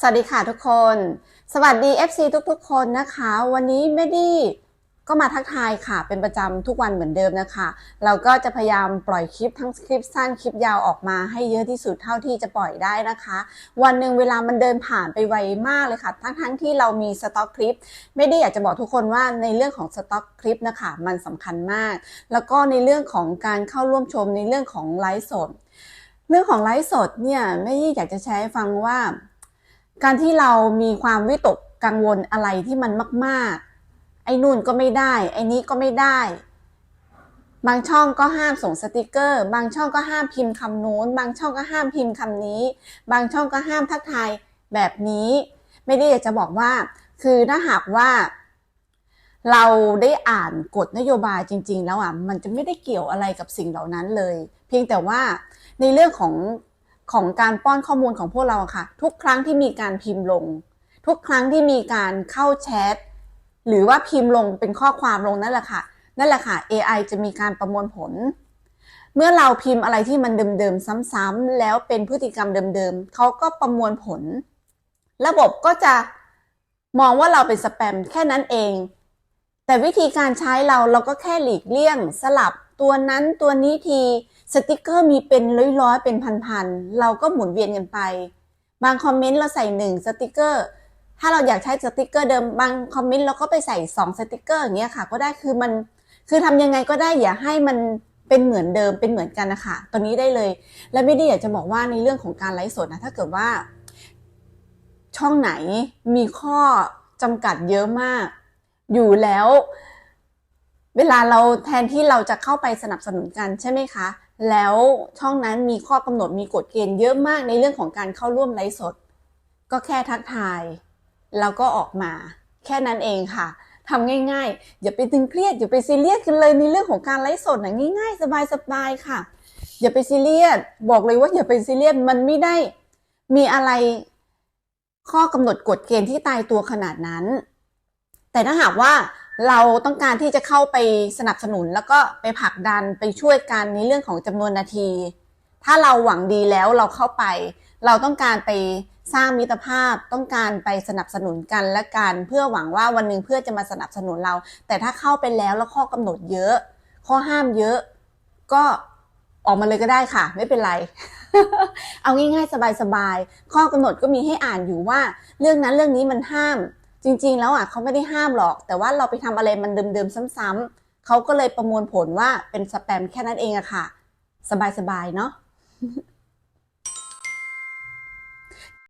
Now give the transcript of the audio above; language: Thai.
สวัสดีค่ะทุกคน สวัสดี FC ทุกๆ คนนะคะ วันนี้ไม่ด้ก็มาทักทายค่ะ เป็นประจำทุกวันเหมือนเดิมนะคะ เราก็จะพยายามปล่อยคลิปทั้งคลิปสั้นคลิปยาวออกมาให้เยอะที่สุดเท่าที่จะปล่อยได้นะคะ วันหนึ่งเวลามันเดินผ่านไปไวมากเลยค่ะ ทั้งๆที่เรามีสต็อกคลิป ไม่ได้อยากจะบอกทุกคนว่าในเรื่องของสต็อกคลิปนะคะ มันสำคัญมาก แล้วก็ในเรื่องของการเข้าร่วมชมในเรื่องของไลฟ์สด เรื่องของไลฟ์สดเนี่ยไม่ได้อยากจะแชร์ให้ฟังว่า การที่เรามีความวิตกกังวลอะไรที่มันมาก ๆ ไอ้นู่นก็ไม่ได้ ไอ้นี้ก็ไม่ได้ บางช่องก็ห้ามส่งสติกเกอร์ บางช่องก็ห้ามพิมพ์คำนู้น บางช่องก็ห้ามพิมพ์คำนี้ บางช่องก็ห้ามทักทายแบบนี้ ไม่ได้อยากจะบอกว่า คือถ้าหากว่า เราได้อ่านกฎนโยบายจริง ๆ แล้วอะ มันจะไม่ได้เกี่ยวอะไรกับสิ่งเหล่านั้นเลย เพียงแต่ว่าในเรื่องของ ของการป้อนข้อมูลของพวกเราค่ะ ทุกครั้งที่มีการพิมพ์ลง ทุกครั้งที่มีการเข้าแชทหรือว่าพิมพ์ลงเป็นข้อความลงนั่นแหละค่ะ นั่นแหละค่ะ AI จะมีการประมวลผล เมื่อเราพิมพ์อะไรที่มันเดิมๆซ้ำๆแล้วเป็นพฤติกรรมเดิมๆเขาก็ประมวลผล ระบบก็จะมองว่าเราเป็นสแปมแค่นั้นเอง แต่วิธีการใช้เราเราก็แค่หลีกเลี่ยง สลับตัวนั้นตัวนี้ที สติกเกอร์มีเป็นร้อยๆ เป็นพันๆ เราก็หมุนเวียนกันไป บางคอมเมนต์เราใส่หนึ่งสติกเกอร์ ถ้าเราอยากใช้สติกเกอร์เดิม บางคอมเมนต์เราก็ไปใส่สองสติกเกอร์อย่างเงี้ยค่ะ ก็ได้คือมัน คือทำยังไงก็ได้อย่าให้มันเป็นเหมือนเดิมเป็นเหมือนกันนะคะตัวนี้ได้เลย และไม่ได้อยากจะบอกว่าในเรื่องของการไลฟ์สดนะ ถ้าเกิดว่า ช่องไหนมีข้อจำกัดเยอะมาก อยู่แล้ว เวลาเราแทนที่เราจะเข้าไปสนับสนุนกันใช่ไหมคะ แล้วช่องนั้นมีข้อกำหนดมีกฎเกณฑ์เยอะมากในเรื่องของการเข้าร่วมไลฟ์สด ก็แค่ทักทาย แล้วก็ออกมา แค่นั้นเองค่ะทำง่ายๆ อย่าไปตึงเครียด อย่าไปซีเรียสกันเลยในเรื่องของการไลฟ์สดนะง่าย ๆ สบายๆค่ะ อย่าไปซีเรียสบอกเลยว่าอย่าไปซีเรียสมันไม่ได้ มีอะไรข้อกำหนดกฎเกณฑ์ที่ตายตัวขนาดนั้น แต่ถ้าหากว่า เราต้องการที่จะเข้าไปสนับสนุน แล้วก็ไปผลักดันไปช่วยกันในเรื่องของจำนวนนาที ถ้าเราหวังดีแล้วเราเข้าไป เราต้องการไปสร้างมิตรภาพต้องการไปสนับสนุนกันและกันเพื่อหวังว่าวันหนึ่งเพื่อจะมาสนับสนุนเรา แต่ถ้าเข้าไปแล้วแล้วข้อกำหนดเยอะ ข้อห้ามเยอะ ก็ออกมาเลยก็ได้ค่ะ ไม่เป็นไร เอาง่ายๆ สบายๆข้อกำหนดก็มีให้อ่านอยู่ว่า เรื่องนั้นเรื่องนี้มันห้าม จริง ๆ แล้วอะเขาไม่ได้ห้ามหรอก แต่ว่าเราไปทำอะไรมันเดิมๆซ้ำๆเขาก็เลยประมวลผลว่าเป็นสแปมแค่นั้นเองอะค่ะ สบายๆเนาะ